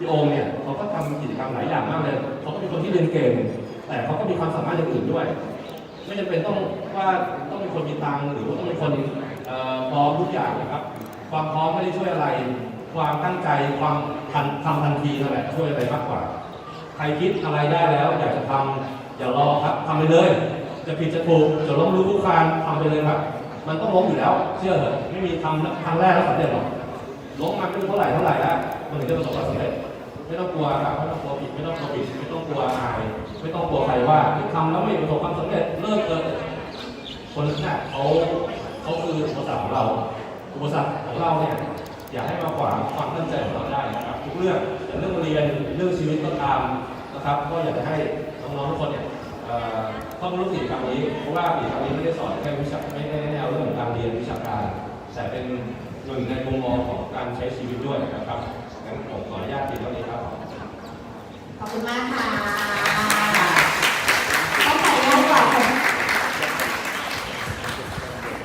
พี่โอมเนี่ยเขาก็ทำกิจกรรมหลายอย่างมากเลยเขาก็เป็นคนที่เรียนเก่ง แต่เขาก็มีความสามารถอย่างอื่นด้วย ไม่จำเป็นต้องว่าต้องเป็นคนมีตังค์หรือว่าต้องเป็นคนพร้อมทุกอย่างนะครับ ความพร้อมไม่ได้ช่วยอะไร ความตั้งใจความทันทำทันทีนั่นแหละช่วยอะไรมากกว่า ใครคิดอะไรได้แล้ว อยากจะทำอย่ารอครับทำไปเลย จะผิดจะถูกจะล้มลุกคลุกคลานทำไปเลยครับ มันต้องล้มอยู่แล้ว เชื่อเถอะไม่มีทำครั้งแรกแล้วสำเร็จหรอกล้มมาไม่รู้เท่าไหร่เท่าไหร่แล้วมันถึงจะประสบความสำเร็จ ไม่ต้องกลัวครับไม่ต้องกลัวผิดไม่ต้องกลัวผิดไม่ต้องกลัวอาย ไม่ต้องกลัวใครว่าทำแล้วไม่ประสบความสำเร็จเลิกเลยคนนั้นน่ะเขาเขาคืออุปสรรคของเรา อุปสรรคของเราเนี่ยอยากให้มาขวางความตั้งใจของเราได้นะครับทุกเรื่องแต่เรื่องเรียนเรื่องชีวิตก็ตามนะครับ ก็อยากจะให้น้องๆทุกคนเนี่ยเอ่อเข้ามาร่วมกิจกรรมนี้เพราะว่ากิจกรรมนี้ไม่ได้สอนแค่วิชาไม่ได้แนวเรื่องของการเรียนวิชาการ แต่เป็นหนึ่งในมุมมองของการใช้ชีวิตด้วยนะครับงั้นผมขออนุญาตทีเท่านี้ครับ ขอบคุณมากค่ะต้องขออนุญาตกล่าวคน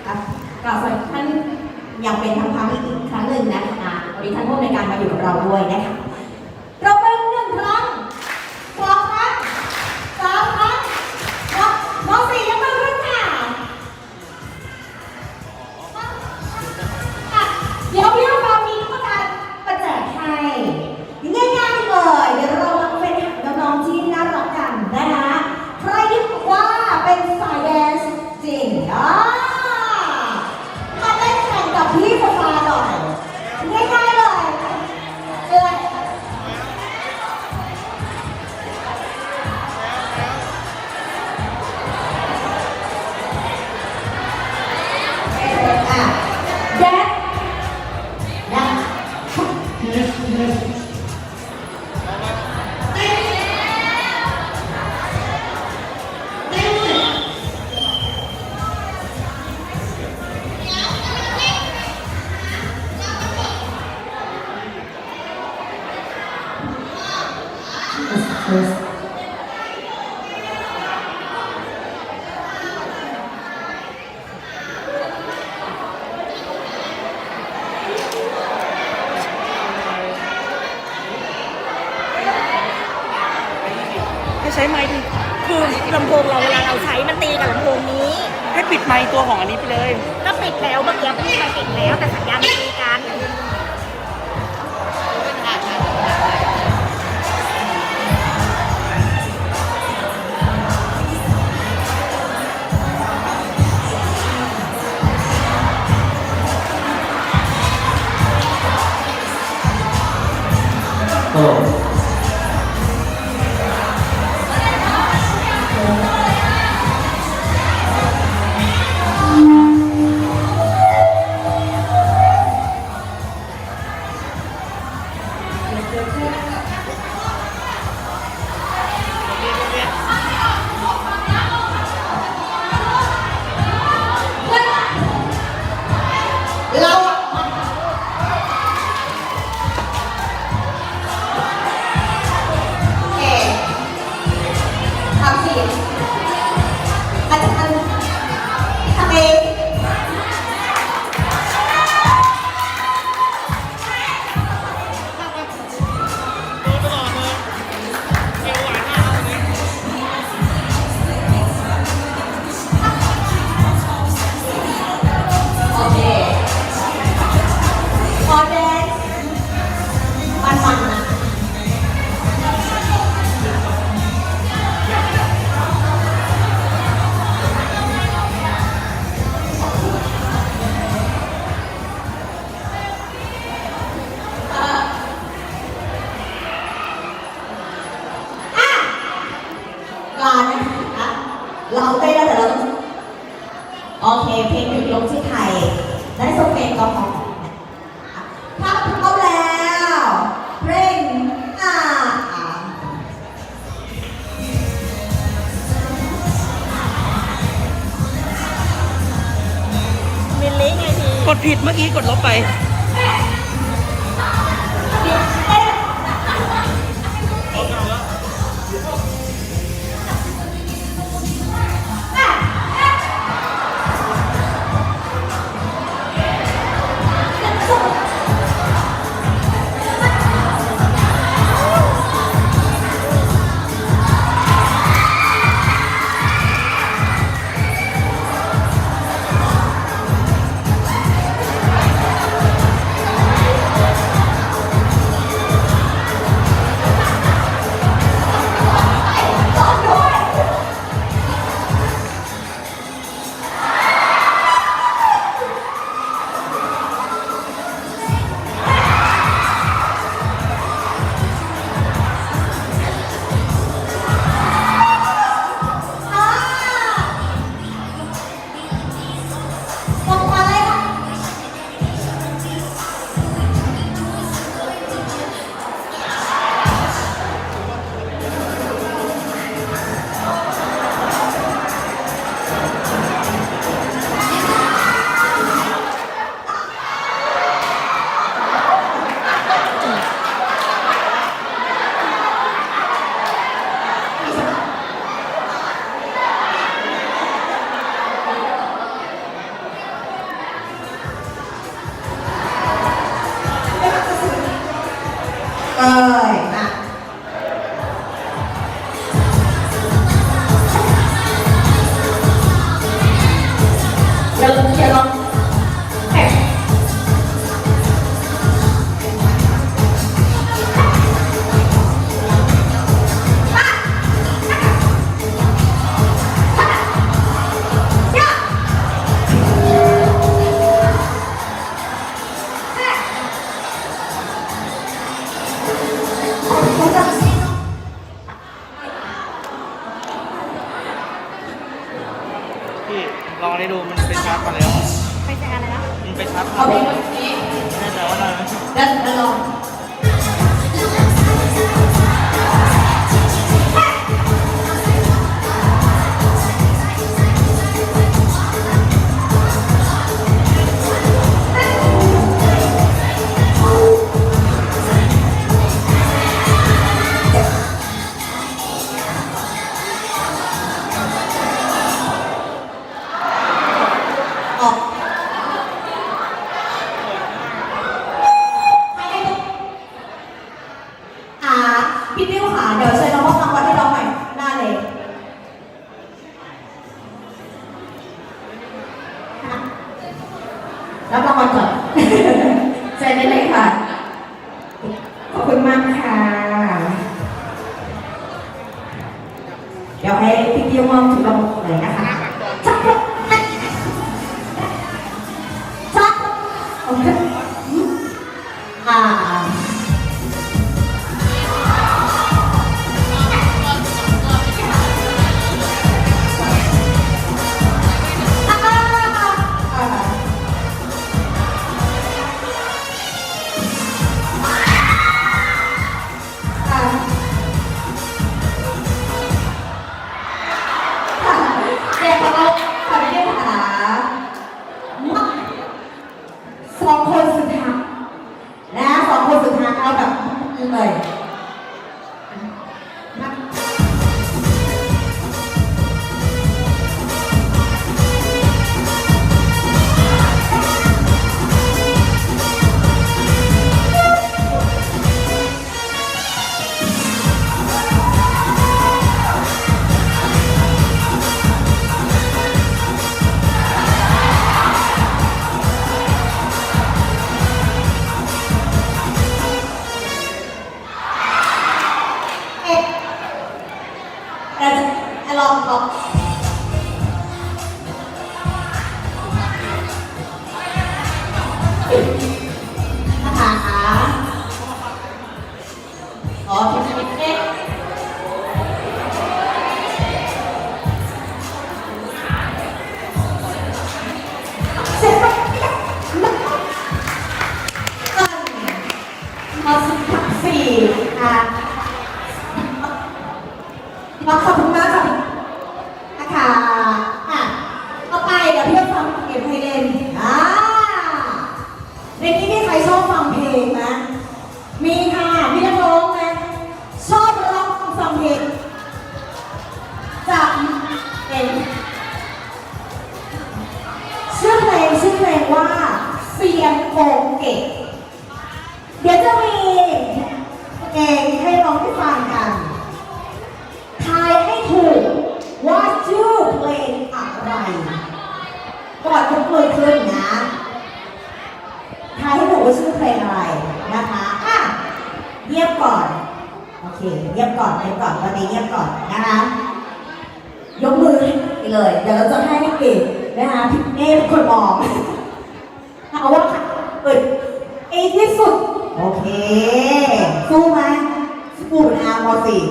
อะกล่าวสวัสดีท่านอย่างเป็นทางการอีกครั้งหนึ่งนะคะวันนี้ท่านผู้ในการมาอยู่กับเราด้วยนะคะ ปิดไม้ตัวของอันนี้ไปเลย ก็ปิดแล้วเมื่อกี้พี่มันปิดแล้วแต่สัญญาณไม่ดี เราเต้แล้วเดี๋ยวเราต้องโอเคเพลงหยุดลงที่ไทยได้ส่งเพลงก็พอถ้าพร้อมแล้วเพลงอ่ามิลลิไงพี่กดผิดเมื่อกี้กดลบไป เลย มาสุดท้ายสี่อะขอบคุณมากค่ะนะคะอะต่อไปเดี๋ยวเพี่จะฟังเกมให้เล่นอ่าในนี้มีใครชอบฟังเพลงไหมมีค่ะมีนักร้องไหมชอบร้องฟังเพลงจากเอ็นชื่อเพลงชื่อเพลงว่าเสียงโกเกต เดี๋ยวจะมีเพลงให้ร้องให้ฟังกัน ทายให้ถูกว่าชื่อเพลงอะไร ก่อนยกมือขึ้นนะ ทายให้ถูกว่าชื่อเพลงอะไรนะคะอะเงียบก่อน โอเคเงียบก่อนเงียบก่อนวันนี้เงียบก่อนนะคะ ยกมือไปเลย เดี๋ยวเราจะให้เอกนะคะพี่เน่เป็นคนมองเอาว่าเปิดเอที่สุด โอ เคสู้ไหมสู้นะมสี่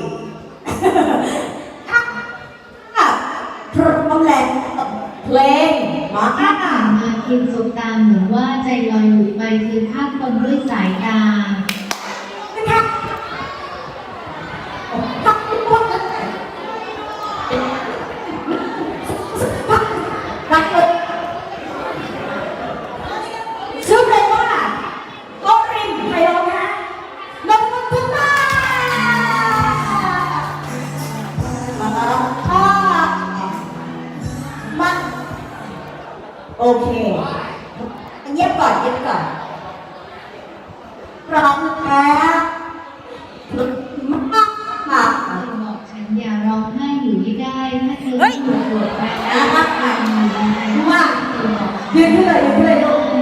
ยืนขึ้นเลยยืนขึ้นเลยลงก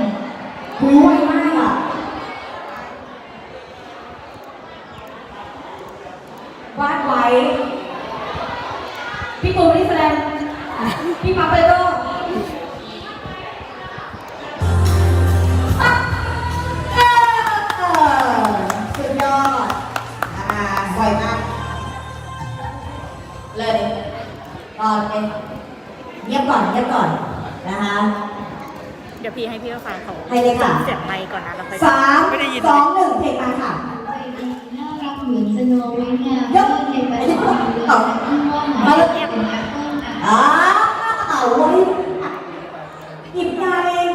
คุยไวมากอะวาดไว้ พี่ปูนี่แสดงพี่ปั๊บไปโลกสุดยอด อ่ยมาก เลยตอนเงียบก่อนเงียบก่อนนะคะ เดี๋ยวพี่ให้พี่ก็ฟังเขาให้เลยค่ะ เสียงไมค์ก่อนนะเราไปสามไม่ได้ยินสองหนึ่งเพลงมาค่ะ น่ารักเหมือนสโนไว้เนี่ยเพื่นไปขึ้นข้อข้อเดียวอาอเอาไว้หยิบมาเอง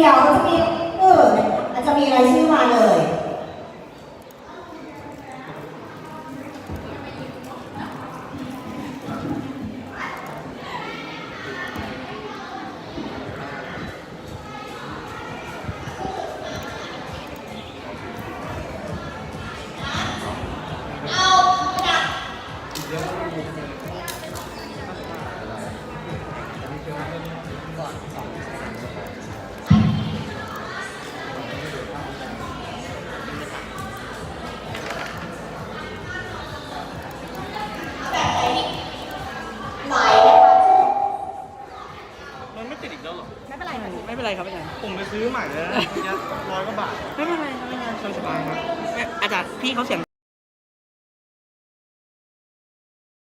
เดียวมันจะมีเออมันจะมีรายชื่อมาเลย